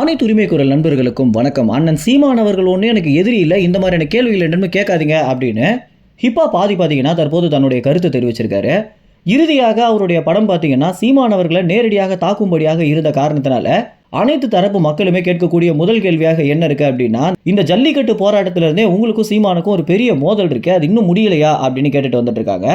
அனைத்து உரிமை குரல் நண்பர்களுக்கும் வணக்கம். அண்ணன் சீமான் அவர்கள் ஒன்றும் எனக்கு எதிரி இல்லை இந்த மாதிரியான கேள்விகள் என்னன்னு கேட்காதீங்க அப்படின்னு ஹிப்பா பாதி பார்த்தீங்கன்னா தற்போது தன்னுடைய கருத்தை தெரிவிச்சிருக்காரு. இறுதியாக அவருடைய படம் பார்த்தீங்கன்னா சீமான் அவர்களை நேரடியாக தாக்கும்படியாக இருந்த காரணத்தினால அனைத்து தரப்பு மக்களுமே கேட்கக்கூடிய முதல் கேள்வியாக என்ன இருக்கு அப்படின்னா இந்த ஜல்லிக்கட்டு போராட்டத்திலிருந்தே உங்களுக்கும் சீமானுக்கும் ஒரு பெரிய மோதல் இருக்கு அது இன்னும் முடியலையா அப்படின்னு கேட்டுட்டு வந்துட்டு இருக்காங்க.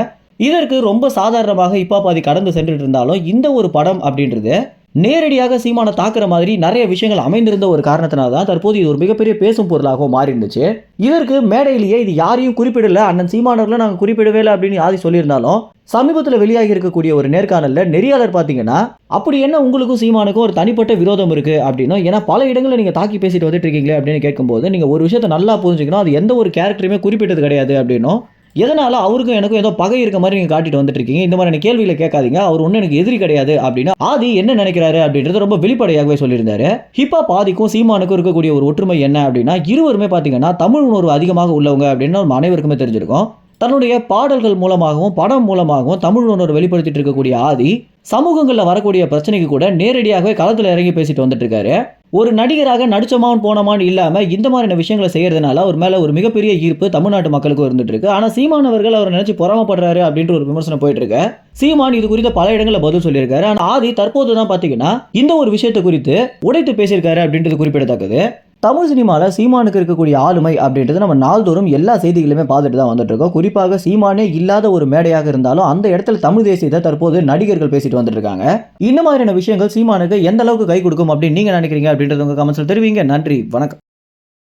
இதற்கு ரொம்ப சாதாரணமாக இப்பா பாதி கடந்து சென்றுட்டு இருந்தாலும் இந்த ஒரு படம் அப்படின்றது நேரடியாக சீமானை தாக்குற மாதிரி நிறைய விஷயங்கள் அமைந்திருந்த ஒரு காரணத்தினால தான் தற்போது இது ஒரு மிகப்பெரிய பேசும் பொருளாகவும் மாறி இருந்துச்சு இதற்கு மேடையிலேயே இது யாரையும் குறிப்பிடல. அண்ணன் சீமானவர்களை நாங்கள் குறிப்பிடவே இல்லை அப்படின்னு ஆதி சொல்லியிருந்தாலும் சமீபத்தில் வெளியாகி இருக்கக்கூடிய ஒரு நேர்காணலில் நெறியாளர் பார்த்தீங்கன்னா அப்படி என்ன உங்களுக்கும் சீமானுக்கும் ஒரு தனிப்பட்ட விரோதம் இருக்குது அப்படின்னும் ஏன்னா பல இடங்களில் நீங்கள் தாக்கி பேசிட்டு வந்துட்டு இருக்கீங்களே அப்படின்னு கேட்கும்போது நீங்கள் ஒரு விஷயத்தை நல்லா புரிஞ்சுக்கணும். அது எந்த ஒரு கேரக்டருமே குறிப்பிட்டது கிடையாது அப்படின்னும் எதனால அவருக்கும் எனக்கும் ஏதோ பகை இருக்க மாதிரி நீங்க காட்டிட்டு வந்துட்டு இருக்கீங்க இந்த மாதிரி கேள்வியில கேட்காதீங்க. அவர் ஒன்றும் எனக்கு எதிரி கிடையாது அப்படின்னு ஆதி என்ன நினைக்கிறாரு அப்படின்றது ரொம்ப வெளிப்படையாகவே சொல்லியிருந்தாரு. ஹிப்பா பாதிக்கும் சீமானுக்கும் இருக்கக்கூடிய ஒரு ஒற்றுமை என்ன அப்படின்னா இருவருமே பார்த்தீங்கன்னா தமிழ் உணர்வு அதிகமாக உள்ளவங்க அப்படின்னு நம்ம அனைவருக்குமே தெரிஞ்சிருக்கும். தன்னுடைய பாடல்கள் மூலமாகவும் படம் மூலமாகவும் தமிழ் உணர்வு வெளிப்படுத்திட்டு இருக்கக்கூடிய ஆதி சமூகங்களில் வரக்கூடிய பிரச்சனைக்கு கூட நேரடியாகவே களத்தில் இறங்கி பேசிட்டு வந்துட்டு இருக்காரு ஒரு நடிகராக நடிச்சோமான்னு போனோமான்னு இல்லாமல் இந்த மாதிரியான விஷயங்களை செய்கிறதுனால அவர் மேலே ஒரு மிகப்பெரிய ஈர்ப்பு தமிழ்நாட்டு மக்களுக்கும் இருந்துட்டு இருக்கு. ஆனால் சீமான் அவர்கள் அவர் நினைச்சு பொறாமப்படுறாரு அப்படின்ற ஒரு விமர்சனம் போயிட்டு இருக்கு. சீமான் இது குறித்த பல இடங்களில் பதில் சொல்லியிருக்காரு. ஆனால் ஆதி தற்போது தான் பார்த்தீங்கன்னா இந்த ஒரு விஷயத்தை குறித்து உடைத்து பேசியிருக்காரு அப்படின்றது குறிப்பிடத்தக்கது. தமிழ் சினிமாவில் சீமானுக்கு இருக்கக்கூடிய ஆளுமை அப்படின்றது நம்ம நாள்தோறும் எல்லா செய்திகளுமே பார்த்துட்டு தான் வந்துட்டு குறிப்பாக சீமானே இல்லாத ஒரு மேடையாக இருந்தாலும் அந்த இடத்துல தமிழ் தேசியத்தை தற்போது நடிகர்கள் பேசிட்டு வந்துட்டு இருக்காங்க இந்த மாதிரியான விஷயங்கள் சீமானுக்கு எந்த அளவுக்கு கை கொடுக்கும் அப்படின்னு நீங்க நினைக்கிறீங்க அப்படின்றது உங்க கமெண்ட்ஸில் தெரிவிங்க. நன்றி. வணக்கம்.